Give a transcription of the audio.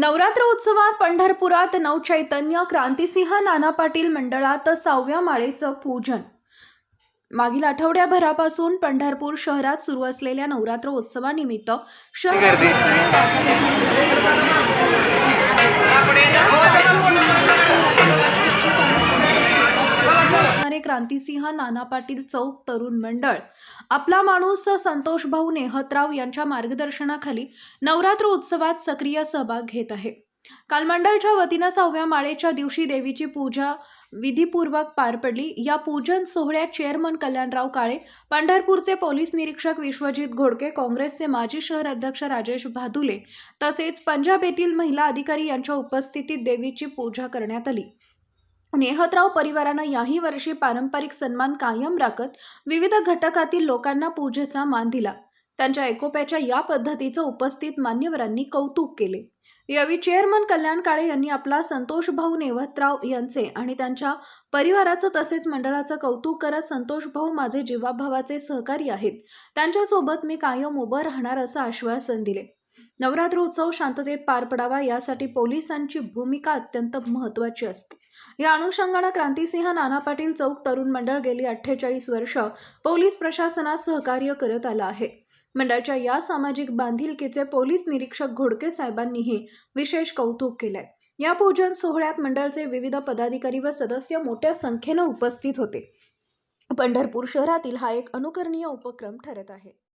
नवरात्र उत्सवात पंढरपुरात नवचैतन्य क्रांतिसिंह नाना पाटील मंडळात सहाव्या माळेचं पूजन. मागील आठवड्याभरापासून पंढरपूर शहरात सुरू असलेल्या नवरात्र उत्सवानिमित्त शहर क्रांतिसिंह नाना पाटील चौक तरुण मंडळ. आपला माणूस संतोष भाऊ नेहतराव यांच्या मार्गदर्शनाखाली नवरात्र उत्सवात सक्रिय सहभाग घेत आहे. काल मंडळच्या वतीनं सहाव्या माळेच्या दिवशी देवीची पूजा विधीपूर्वक पार पडली. या पूजन सोहळ्यात चेअरमन कल्याणराव काळे पंढरपूरचे पोलीस निरीक्षक विश्वजित घोडके काँग्रेसचे माजी शहर अध्यक्ष राजेश भादुले तसेच पंजाब येथील महिला अधिकारी यांच्या उपस्थितीत देवीची पूजा करण्यात आली. नेहतराव परिवारानं याही वर्षी पारंपरिक सन्मान कायम राखत विविध घटकातील लोकांना पूजेचा मान दिला. त्यांच्या एकोप्याच्या या पद्धतीचं उपस्थित मान्यवरांनी कौतुक केले. यावेळी चेअरमन कल्याण काळे यांनी आपला संतोष भाऊ नेवतराव यांचे आणि त्यांच्या परिवाराचं तसेच मंडळाचं कौतुक करत संतोष भाऊ माझे जीवाभावाचे सहकारी आहेत. त्यांच्यासोबत मी कायम उभं राहणार असं आश्वासन दिले. नवरात्र उत्सव शांततेत पार पडावा यासाठी पोलिसांची भूमिका अत्यंत महत्त्वाची असते. या अनुषंगानं क्रांतिसिंह नाना पाटील चौक तरुण मंडळ गेली अठ्ठेचाळीस वर्ष पोलीस प्रशासनास सहकार्य करत आलं आहे. मंडळाच्या या सामाजिक बांधिलकीचे पोलीस निरीक्षक घोडके साहेबांनीही विशेष कौतुक केलंय. या पूजन सोहळ्यात मंडळचे विविध पदाधिकारी व सदस्य मोठ्या संख्येनं उपस्थित होते. पंढरपूर शहरातील हा एक अनुकरणीय उपक्रम ठरत आहे.